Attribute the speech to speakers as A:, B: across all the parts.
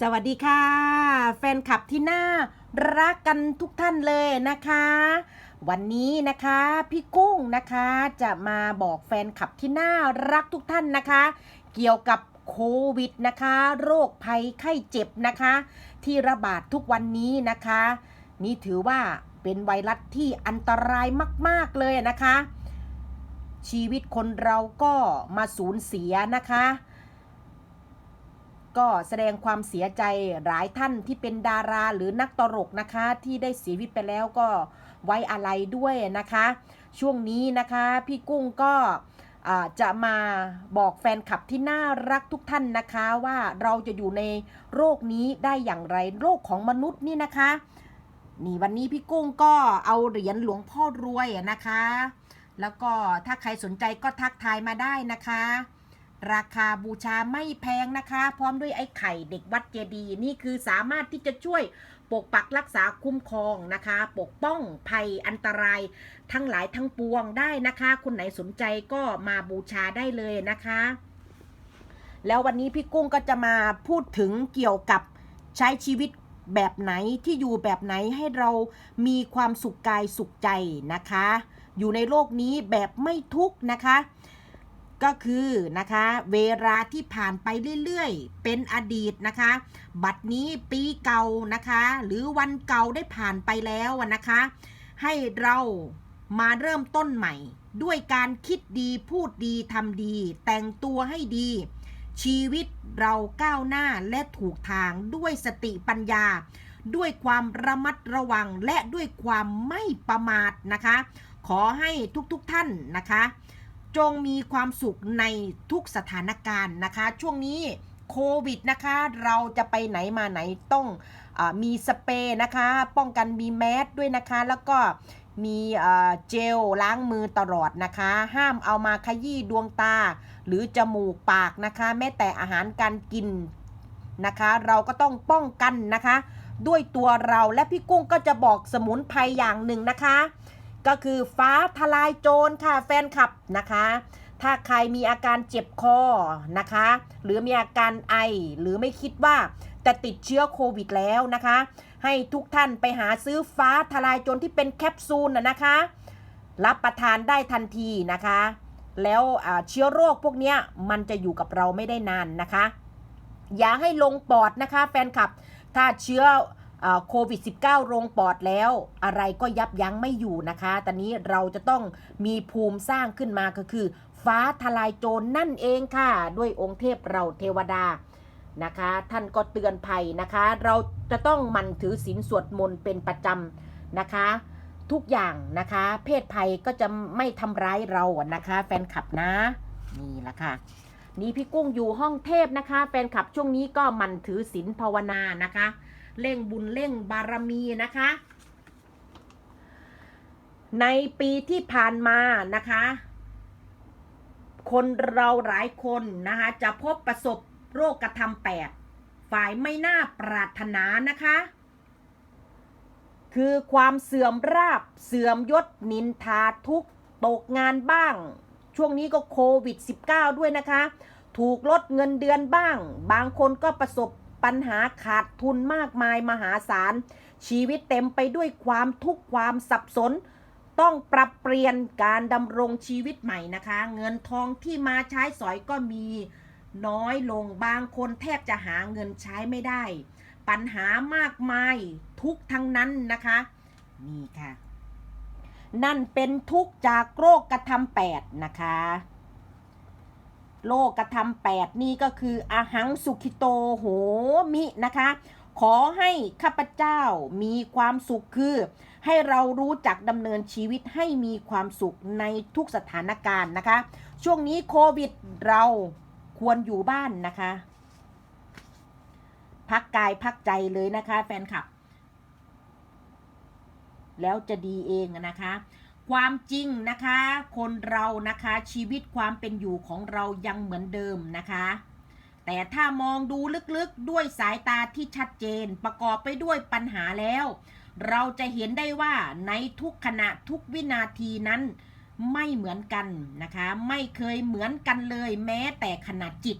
A: สวัสดีค่ะ แฟนคลับที่น่ารักกันทุกท่านเลยนะคะ วันนี้นะคะพี่กุ้งนะคะจะมาบอกแฟนคลับที่น่ารักทุกท่านนะคะ เกี่ยวกับโควิดนะคะ โรคภัยไข้เจ็บนะคะ ที่ระบาดทุกวันนี้นะคะ นี่ถือว่าเป็นไวรัสที่อันตรายมาก ๆ เลยนะคะ ชีวิตคนเราก็มาสูญเสียนะคะ ก็แสดงความเสียใจหลายท่านที่เป็นดาราหรือนักตลกนะคะ ที่ได้เสียชีวิตไปแล้วก็ไว้อะไรด้วยนะคะ ช่วงนี้นะคะพี่กุ้งก็จะมาบอกแฟนคลับที่น่ารักทุกท่านนะคะว่าเราจะอยู่ในโรคนี้ได้อย่างไรโรคของมนุษย์นี่นะคะ นี่วันนี้พี่กุ้งก็เอาเหรียญหลวงพ่อรวยนะคะ แล้วก็ถ้าใครสนใจก็ทักทายมาได้นะคะ ราคาบูชาไม่แพงนะคะ พร้อมด้วยไอ้ไข่เด็กวัดเจดีย์นี่คือสามารถที่จะช่วยปกปักรักษาคุ้มครองนะคะ ปกป้องภัยอันตรายทั้งหลายทั้งปวงได้นะคะ คนไหนสนใจก็มาบูชาได้เลยนะคะ แล้ววันนี้พี่กุ้งก็จะมาพูดถึงเกี่ยวกับใช้ชีวิตแบบไหนที่อยู่แบบไหนให้เรามีความสุขกายสุขใจนะคะ อยู่ในโลกนี้แบบไม่ทุกข์นะคะ ก็คือนะคะ เวลาที่ผ่านไปเรื่อยๆ เป็นอดีตนะคะ บัดนี้ปีเก่านะคะ หรือวันเก่าได้ผ่านไปแล้วนะคะ ให้เรามาเริ่มต้นใหม่ ด้วยการคิดดีพูดดีทำดี แต่งตัวให้ดี ชีวิตเราก้าวหน้าและถูกทางด้วยสติปัญญา ด้วยความระมัดระวังและด้วยความไม่ประมาทนะคะ ขอให้ทุกๆทท่านนะคะ จงมีความสุขในทุกสถานการณ์นะคะ ช่วงนี้โควิดนะคะ เราจะไปไหนมาไหนต้องอมีสเปรย์นะคะ ป้องกันมีแมสด้วยนะคะ แล้วก็มีเจลล้างมือตลอดนะคะ ห้ามเอามาขยี้ดวงตา หรือจมูกปากนะคะ แม้แต่อาหารการกินนะคะ เราก็ต้องป้องกันนะคะ ด้วยตัวเราและพี่กุ้งก็จะบอกสมุนไพรอย่างหนึ่งนะคะ ก็คือฟ้าทลายโจรค่ะแฟนคลับนะคะ ถ้าใครมีอาการเจ็บคอนะคะ หรือมีอาการไอหรือไม่คิดว่าจะติดเชื้อโควิดแล้วนะคะ ให้ทุกท่านไปหาซื้อฟ้าทลายโจรที่เป็นแคปซูลนะคะ รับประทานได้ทันทีนะคะ แล้วเชื้อโรคพวกนี้มันจะอยู่กับเราไม่ได้นานนะคะ อย่าให้ลงปอดนะคะ แฟนคลับถ้าเชื้อ โควิด -19 ลงปอดแล้ว อะไรก็ยับยั้งไม่อยู่นะคะ ตอนนี้เราจะต้องมีภูมิสร้างขึ้นมาก็คือ ฟ้าทลายโจรนั่นเองค่ะ ด้วยองค์เทพเราเทวดานะคะ ท่านก็เตือนภัยนะคะ เราจะต้องมั่นถือศีลสวดมนต์เป็นประจำนะคะ ทุกอย่างนะคะ เพศภัยก็จะไม่ทำร้ายเราอะนะคะ แฟนคลับนะ นี่ละค่ะนี่พี่กุ้งอยู่ห้องเทพนะคะ แฟนคลับช่วงนี้ก็มันถือศีลภาวนานะคะ เร่งบุญเร่งบารมีนะคะ ในปีที่ผ่านมานะคะ คนเราหลายคนนะคะจะพบประสบโรคกระทำแปดฝ่ายไม่น่าปรารถนานะคะ คือความเสื่อมราบเสื่อมยศนินทาทุกตกงานบ้าง ช่วงนี้ก็โควิด -19 ด้วยนะคะ ถูกลดเงินเดือนบ้าง บางคนก็ประสบ ปัญหาขาดทุนมากมายมหาศาล ชีวิตเต็มไปด้วยความทุกข์ความสับสน ต้องปรับเปลี่ยนการดำรงชีวิตใหม่นะคะ เงินทองที่มาใช้สอยก็มีน้อยลงบางคนแทบจะหาเงินใช้ไม่ได้ ปัญหามากมายทุกทั้งนั้นนะคะ นี่ค่ะ นั่นเป็นทุกข์จากโรคกระทำแปดนะคะ โลกกระทำแปดนี่ก็คืออหังสุขิโตโหมินะคะ ขอให้ข้าพเจ้ามีความสุขคือ ให้เรารู้จักดำเนินชีวิตให้มีความสุขในทุกสถานการณ์นะคะ ช่วงนี้โควิดเราควรอยู่บ้านนะคะ พักกายพักใจเลยนะคะแฟนคลับ แล้วจะดีเองนะคะ ความจริงนะคะ คนเรานะคะชีวิตความเป็นอยู่ของเรายังเหมือนเดิมนะคะ แต่ถ้ามองดูลึกๆด้วยสายตาที่ชัดเจนประกอบไปด้วยปัญหาแล้ว เราจะเห็นได้ว่าในทุกขณะทุกวินาทีนั้น ไม่เหมือนกันนะคะ ไม่เคยเหมือนกันเลยแม้แต่ขนาดจิต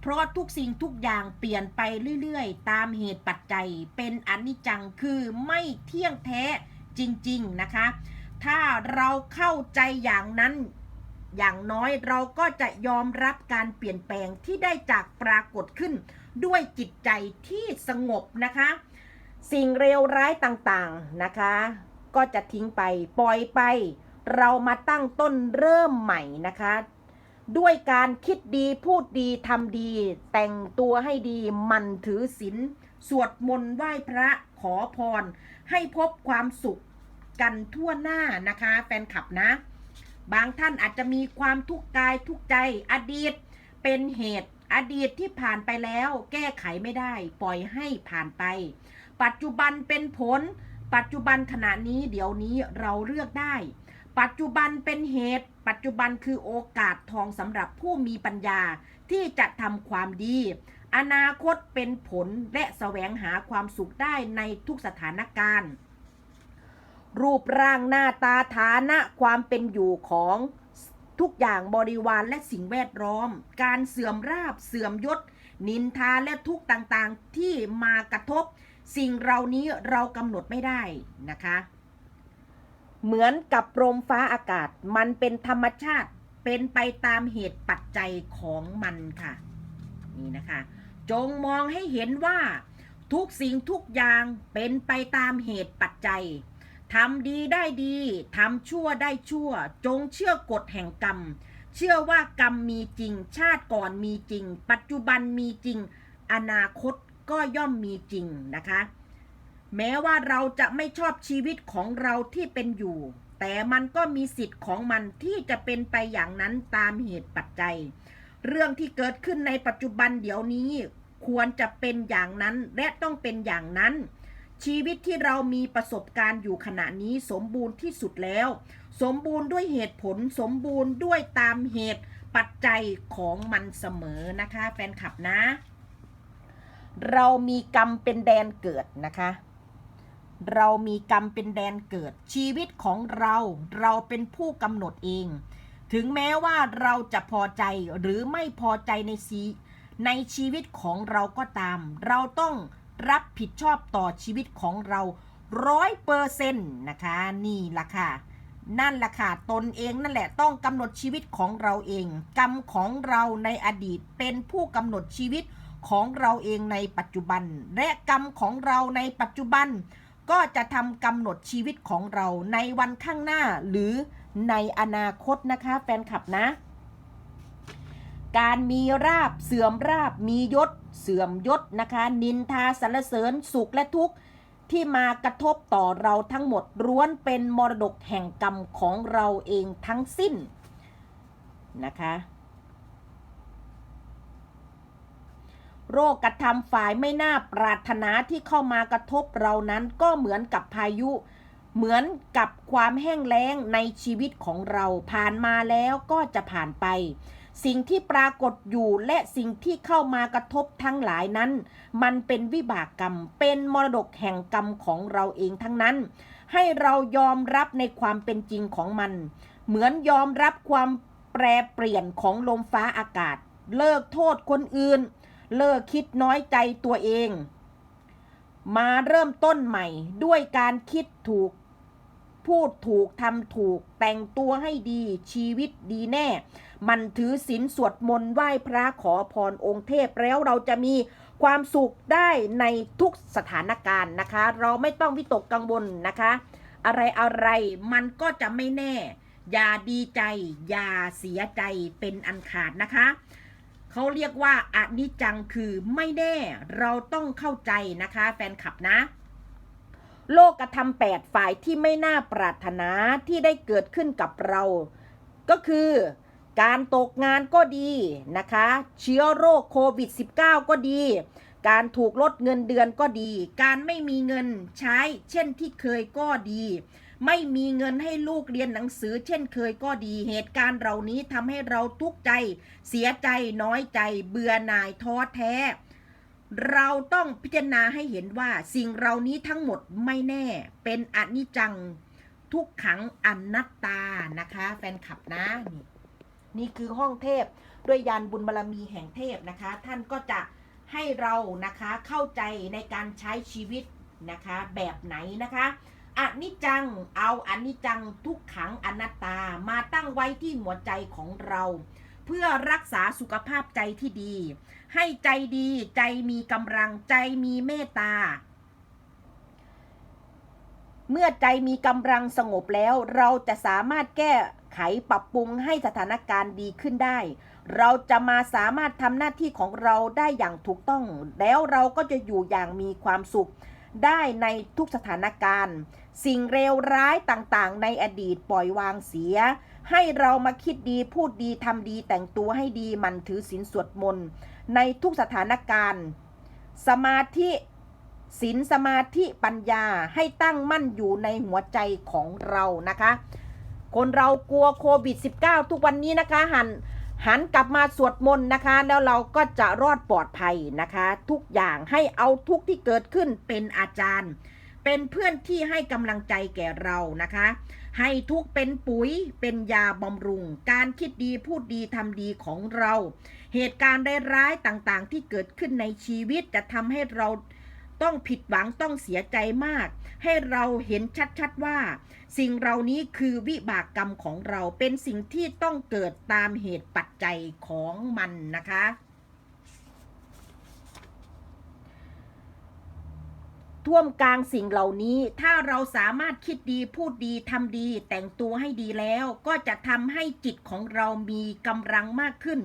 A: เพราะทุกสิ่งทุกอย่างเปลี่ยนไปเรื่อยๆ ตามเหตุปัจจัยเป็นอนิจจังคือไม่เที่ยงแท้จริง ๆ นะคะ ถ้าเราเข้าใจอย่างนั้น อย่างน้อยเราก็จะยอมรับการเปลี่ยนแปลงที่ได้จากปรากฏขึ้น ด้วยจิตใจที่สงบนะคะ สิ่งเลวร้ายต่างๆนะคะ ก็จะทิ้งไปปล่อยไป เรามาตั้งต้นเริ่มใหม่นะคะด้วยการคิดดีพูดดีทำดี แต่งตัวให้ดีมันถือศีลสวดมนต์ไหว้พระขอพร ให้พบความสุข กันทั่วหน้านะคะ แฟนคลับนะ บางท่านอาจจะมีความทุกข์กายทุกข์ใจอดีตเป็นเหตุอดีตที่ผ่านไปแล้ว แก้ไขไม่ได้ ปล่อยให้ผ่านไป ปัจจุบันเป็นผล ปัจจุบันขณะนี้เดี๋ยวนี้เราเลือกได้ ปัจจุบันเป็นเหตุ ปัจจุบันคือโอกาสทองสำหรับผู้มีปัญญาที่จะทำความดี อนาคตเป็นผลและแสวงหาความสุขได้ในทุกสถานการณ์ รูปร่างหน้าตาฐานะความเป็นอยู่ของทุกอย่างบริวารและสิ่งแวดล้อม การเสื่อมราบเสื่อมยศ นินทาและทุกต่างๆที่มากระทบ สิ่งเหล่านี้เรากำหนดไม่ได้นะคะ เหมือนกับลมฟ้าอากาศมันเป็นธรรมชาติเป็นไปตามเหตุปัจจัยของมันค่ะ นี่นะคะ จงมองให้เห็นว่า ทุกสิ่งทุกอย่างเป็นไปตามเหตุปัจจัย ทำดีได้ดี ทำชั่วได้ชั่ว จงเชื่อกฎแห่งกรรม เชื่อว่ากรรมมีจริง ชาติก่อนมีจริง ปัจจุบันมีจริง อนาคตก็ย่อมมีจริงนะคะ แม้ว่าเราจะไม่ชอบชีวิตของเราที่เป็นอยู่ แต่มันก็มีสิทธิ์ของมันที่จะเป็นไปอย่างนั้นตามเหตุปัจจัย เรื่องที่เกิดขึ้นในปัจจุบันเดี๋ยวนี้ ควรจะเป็นอย่างนั้นและต้องเป็นอย่างนั้น ชีวิตที่เรามีประสบการณ์อยู่ขณะนี้สมบูรณ์ที่สุดแล้ว สมบูรณ์ด้วยเหตุผลสมบูรณ์ด้วยตามเหตุปัจจัยของมันเสมอนะคะแฟนคลับนะ เรามีกรรมเป็นแดนเกิดนะคะ เรามีกรรมเป็นแดนเกิด ชีวิตของเราเราเป็นผู้กำหนดเอง ถึงแม้ว่าเราจะพอใจหรือไม่พอใจในสีในชีวิตของเราก็ตาม เราต้อง รับผิดชอบต่อชีวิตของเราร้อยเปอร์เซ็นต์นะคะ นี่ล่ะค่ะ นั่นแหละค่ะ ตนเองนั่นแหละต้องกำหนดชีวิตของเราเอง กรรมของเราในอดีตเป็นผู้กำหนดชีวิตของเราเองในปัจจุบัน และกรรมของเราในปัจจุบัน ก็จะทำกำหนดชีวิตของเราในวันข้างหน้าหรือในอนาคตนะคะแฟนคลับนะ การมีราบเสื่อมราบมียศ เสื่อมยศนะคะ นินทาสรรเสริญสุขและทุกข์ที่มากระทบต่อเราทั้งหมดล้วนเป็นมรดกแห่งกรรมของเราเองทั้งสิ้นนะคะโรคกระทำฝ่ายไม่น่าปรารถนาที่เข้ามากระทบเรานั้นก็เหมือนกับพายุ เหมือนกับความแห้งแล้งในชีวิตของเราผ่านมาแล้วก็จะผ่านไป สิ่งที่ปรากฏอยู่และสิ่งที่เข้ามากระทบทั้งหลายนั้น มันเป็นวิบากกรรม เป็นมรดกแห่งกรรมของเราเองทั้งนั้น ให้เรายอมรับในความเป็นจริงของมัน เหมือนยอมรับความแปรเปลี่ยนของลมฟ้าอากาศ เลิกโทษคนอื่น เลิกคิดน้อยใจตัวเอง มาเริ่มต้นใหม่ด้วยการคิดถูก พูดถูกทำถูก แต่งตัวให้ดีชีวิตดีแน่ มันถือศีลสวดมนต์ไหว้พระขอพรองค์เทพแล้วเราจะมีความสุขได้ในทุกสถานการณ์นะคะ เราไม่ต้องวิตกกังวลนะคะ อะไรอะไรมันก็จะไม่แน่ อย่าดีใจ อย่าเสียใจเป็นอันขาดนะคะเขาเรียกว่าอนิจจังคือไม่แน่ เราต้องเข้าใจนะคะ แฟนคลับนะ โลกกระทำแปดฝ่ายที่ไม่น่าปรารถนาที่ได้เกิดขึ้นกับเรา ก็คือการตกงานก็ดีนะคะ เชื้อโรคโควิด -19 ก็ดี การถูกลดเงินเดือนก็ดี การไม่มีเงินใช้ เช่นที่เคยก็ดี ไม่มีเงินให้ลูกเรียนหนังสือ เช่นเคยก็ดี เหตุการณ์เหล่านี้ทำให้เราทุกข์ใจ เสียใจน้อยใจ เบื่อหน่ายท้อแท้ เราต้องพิจารณาให้เห็นว่าสิ่งเหล่านี้ทั้งหมดไม่แน่ เป็นอนิจจังทุกขังอนัตตานะคะ แฟนคลับนะนี่นี่คือห้องเทพด้วยยานบุญบารรมีแห่งเทพนะคะ ท่านก็จะให้เรานะคะเข้าใจในการใช้ชีวิตนะคะแบบไหนนะคะอนิจจังเอาอนิจจังทุกขังอนัตตามาตั้งไว้ที่หัวใจของเรา เพื่อรักษาสุขภาพใจที่ดี ให้ใจดีใจมีกำลังใจมีเมตตา เมื่อใจมีกำลังสงบแล้ว เราจะสามารถแก้ไขปรับปรุงให้สถานการณ์ดีขึ้นได้ เราจะมาสามารถทำหน้าที่ของเราได้อย่างถูกต้อง แล้วเราก็จะอยู่อย่างมีความสุขได้ในทุกสถานการณ์ สิ่งเลวร้ายต่างๆ ในอดีตปล่อยวางเสีย ให้เรามาคิดดีพูดดีทำดีแต่งตัวให้ดีมันถือศีลสวดมนต์ในทุกสถานการณ์ สมาธิศีลสมาธิปัญญาให้ตั้งมั่นอยู่ในหัวใจของเรานะคะ คนเรากลัวโควิด -19 ทุกวันนี้นะคะหันหันกลับมาสวดมนต์นะคะ แล้วเราก็จะรอดปลอดภัยนะคะ ทุกอย่างให้เอาทุกที่เกิดขึ้นเป็นอาจารย์ เป็นเพื่อนที่ให้กำลังใจแก่เรานะคะ ให้ทุกเป็นปุ๋ยเป็นยาบำรุง การคิดดีพูดดีทำดีของเรา เหตุการณ์ร้ายๆต่างๆ ที่เกิดขึ้นในชีวิตจะทำให้เราต้องผิดหวังต้องเสียใจมาก ให้เราเห็นชัดๆว่า สิ่งเหล่านี้คือวิบากกรรมของเราเป็นสิ่งที่ต้องเกิดตามเหตุปัจจัยของมันนะคะ ท่วมกลางสิ่งเหล่านี้ ถ้าเราสามารถคิดดีพูดดีทำดี แต่งตัวให้ดีแล้ว ก็จะทำให้จิตของเรามีกำลังมากขึ้น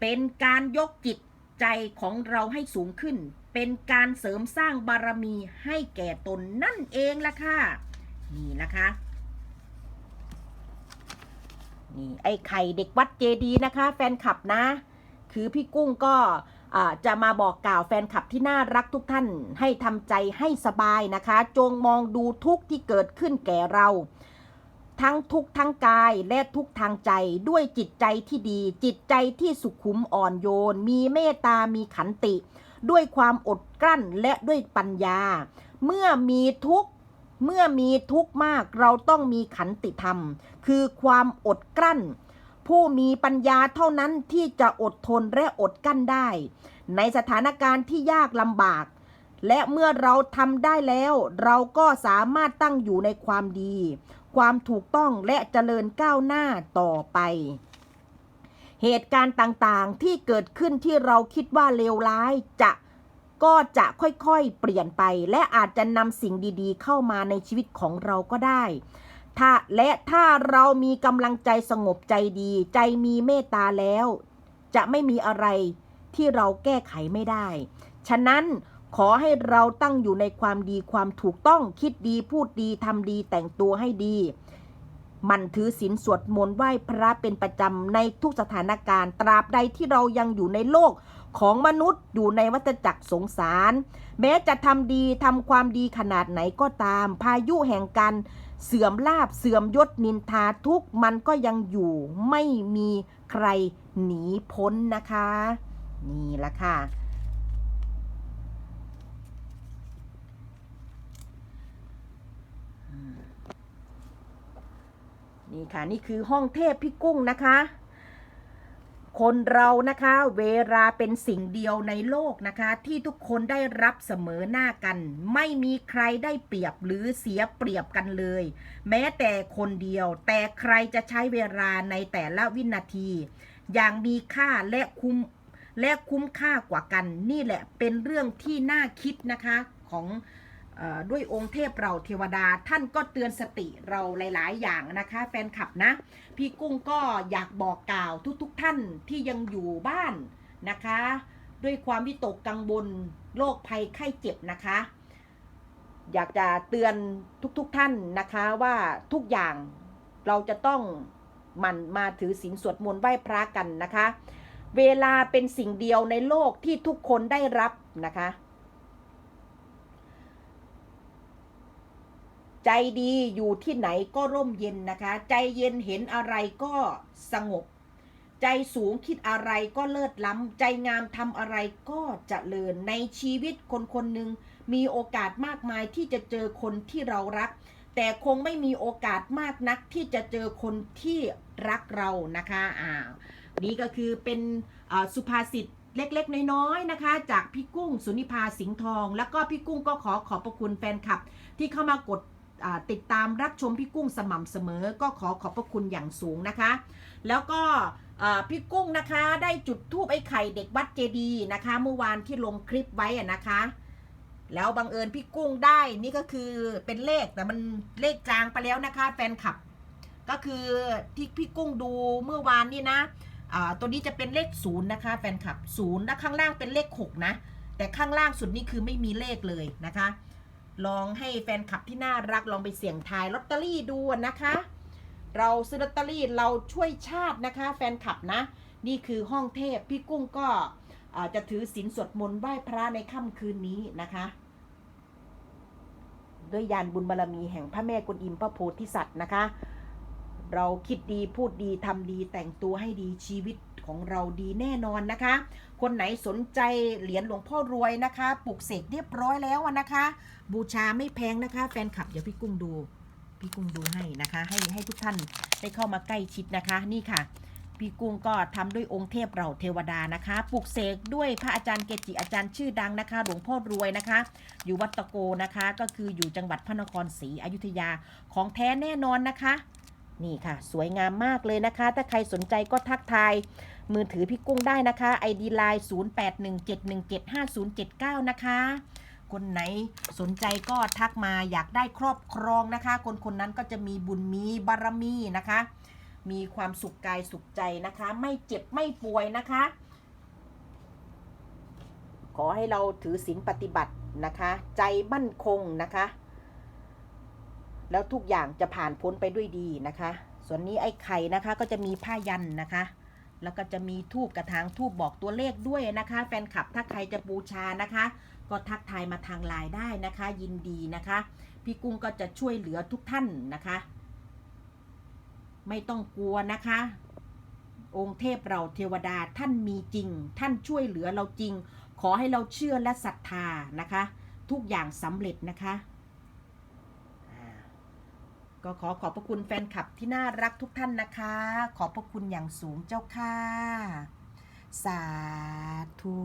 A: เป็นการยกจิตใจของเราให้สูงขึ้น เป็นการเสริมสร้างบารมีให้แก่ตนนั่นเองล่ะค่ะ นี่นะคะนี่ไอ้ไข่เด็กวัดเจดีย์นะคะ แฟนคลับนะ คือพี่กุ้งก็ จะมาบอกกล่าวแฟนคลับที่น่ารักทุกท่านให้ทำใจให้สบายนะคะ จงมองดูทุกที่เกิดขึ้นแก่เรา ทั้งทุกทั้งกายและทุกทางใจด้วยจิตใจที่ดี จิตใจที่สุขุมอ่อนโยน มีเมตตามีขันติ ด้วยความอดกลั้นและด้วยปัญญา เมื่อมีทุกเมื่อมีทุกมากเราต้องมีขันติธรรม คือความอดกลั้น ผู้มีปัญญาเท่านั้นที่จะอดทนและอดกั้นได้ ในสถานการณ์ที่ยากลำบาก และเมื่อเราทำได้แล้ว เราก็สามารถตั้งอยู่ในความดี ความถูกต้องและเจริญก้าวหน้าต่อไป เหตุการณ์ต่างๆที่เกิดขึ้นที่เราคิดว่าเลวร้ายจะก็จะค่อยๆ เปลี่ยนไป และอาจจะนำสิ่งดีๆ เข้ามาในชีวิตของเราก็ได้ ถ้าและถ้าเรามีกำลังใจสงบใจดี ใจมีเมตตาแล้ว จะไม่มีอะไรที่เราแก้ไขไม่ได้ ฉะนั้นขอให้เราตั้งอยู่ในความดีความถูกต้องคิดดีพูดดีทำดีแต่งตัวให้ดี มันถือศีลสวดมนต์ไหว้พระเป็นประจำในทุกสถานการณ์ ตราบใดที่เรายังอยู่ในโลกของมนุษย์อยู่ในวัฏจักรสงสาร แม้จะทำดีทำความดีขนาดไหนก็ตาม พายุแห่งการ เสื่อมลาบเสื่อมยศนินทาทุกมันก็ยังอยู่ไม่มีใครหนีพ้นนะคะ นี่ละค่ะ นี่ค่ะ นี่คือห้องเทพพี่กุ้งนะคะ คนเรานะคะ เวลาเป็นสิ่งเดียวในโลกนะคะ ที่ทุกคนได้รับเสมอหน้ากัน ไม่มีใครได้เปรียบหรือเสียเปรียบกันเลย แม้แต่คนเดียว แต่ใครจะใช้เวลาในแต่ละวินาที อย่างมีค่าและคุ้มและคุ้มค่ากว่ากัน นี่แหละเป็นเรื่องที่น่าคิดนะคะของ ด้วยองค์เทพเราเทวดา ท่านก็เตือนสติเราหลาย ๆ อย่างนะคะ แฟนคลับนะ พี่กุ้งก็อยากบอกกล่าวทุก ๆท่านที่ยังอยู่บ้านนะคะ ด้วยความวิตกกังวลโรคภัยไข้เจ็บนะคะ อยากจะเตือนทุกๆท่านนะคะว่าทุกอย่างเราจะต้องมันมาถือศีลสวดมนต์ไหว้พระกันนะคะ เวลาเป็นสิ่งเดียวในโลกที่ทุกคนได้รับนะคะ ใจดีอยู่ที่ไหนก็ร่มเย็นนะคะ ใจเย็นเห็นอะไรก็สงบ ใจสูงคิดอะไรก็เลิศล้ำ ใจงามทำอะไรก็เจริญ ในชีวิตคนคนหนึ่งมีโอกาสมากมายที่จะเจอคนที่เรารัก แต่คงไม่มีโอกาสมากนักที่จะเจอคนที่รักเรานะคะอ่านี่ก็คือเป็นสุภาษิตเล็กๆ น้อยๆ นะคะ จากพี่กุ้งสุนิพาสิงห์ทอง แล้วก็พี่กุ้งก็ขอขอบพระคุณแฟนคลับ ที่เข้ามากด ติดตามรับชมพี่กุ้งสม่ำเสมอ ก็ขอขอบพระคุณอย่างสูงนะคะ แล้วก็พี่กุ้งนะคะได้จุดทูบไอ้ไข่เด็กวัดเจดีนะคะ เมื่อวานที่ลงคลิปไว้นะคะ แล้วบังเอิญพี่กุ้งได้นี่ก็คือเป็นเลขแต่มันเลขจางไปแล้วนะคะ แฟนคลับ ก็คือที่พี่กุ้งดูเมื่อวานนี่นะตัวนี้จะเป็นเลขศูนย์นะคะ แฟนคลับศูนย์และข้างล่างเป็นเลขหกนะแต่ข้างล่างสุดนี่คือไม่มีเลขเลยนะคะ ลองให้แฟนคลับที่น่ารักลองไปเสี่ยงทายลอตเตอรี่ดูนะคะ เราซื้อลอตเตอรี่เราช่วยชาตินะคะ แฟนคลับนะ นี่คือห้องเทพพี่กุ้งก็จะถือศีลสวดมนต์ไหว้พระในค่ำคืนนี้นะคะ ด้วยยานบุญบารรมีแห่งพระแม่กุนอิมพระโพธิสัตว์นะคะ เราคิดดีพูดดีทำดีแต่งตัวให้ดีชีวิต ของเราดีแน่นอนนะคะ คนไหนสนใจเหรียญหลวงพ่อรวยนะคะปลูกเสกเรียบร้อยแล้วนะคะ บูชาไม่แพงนะคะ แฟนคลับเดี๋ยวพี่กุ้งดู พี่กุ้งดูให้นะคะ ให้ให้ทุกท่านได้เข้ามาใกล้ชิดนะคะนี่ค่ะพี่กุ้งก็ทำด้วยองค์เทพเราเทวดานะคะปลูกเสกด้วยพระอาจารย์เกจิอาจารย์ชื่อดังนะคะ หลวงพ่อรวยนะคะ อยู่วัดตะโกนะคะ ก็คืออยู่จังหวัดพระนครศรีอยุธยาของแท้แน่นอนนะคะ นี่ค่ะ สวยงามมากเลยนะคะ ถ้าใครสนใจก็ทักทาย มือถือพี่กุ้งได้นะคะ ID Line 0817175079 นะคะ คนไหนสนใจก็ทักมาอยากได้ครอบครองนะคะ คนคนนั้นก็จะมีบุญมีบารมีนะคะ มีความสุขกายสุขใจนะคะ ไม่เจ็บไม่ป่วยนะคะ ขอให้เราถือศีลปฏิบัตินะคะ ใจมั่นคงนะคะ แล้วทุกอย่างจะผ่านพ้นไปด้วยดีนะคะ ส่วนนี้ไอ้ไข่นะคะก็จะมีผ้ายันนะคะ แล้วก็จะมีทูบกระถางทูบบอกตัวเลขด้วยนะคะ แฟนคลับถ้าใครจะบูชานะคะ ก็ทักทายมาทางไลน์ได้นะคะ ยินดีนะคะ พี่กุ้งก็จะช่วยเหลือทุกท่านนะคะ ไม่ต้องกลัวนะคะ องค์เทพเราเทวดาท่านมีจริง ท่านช่วยเหลือเราจริง ขอให้เราเชื่อและศรัทธานะคะ ทุกอย่างสำเร็จนะคะ ก็ขอขอบพระคุณแฟนคลับที่น่ารักทุกท่านนะคะ ขอบพระคุณอย่างสูงเจ้าค่ะ สาธุ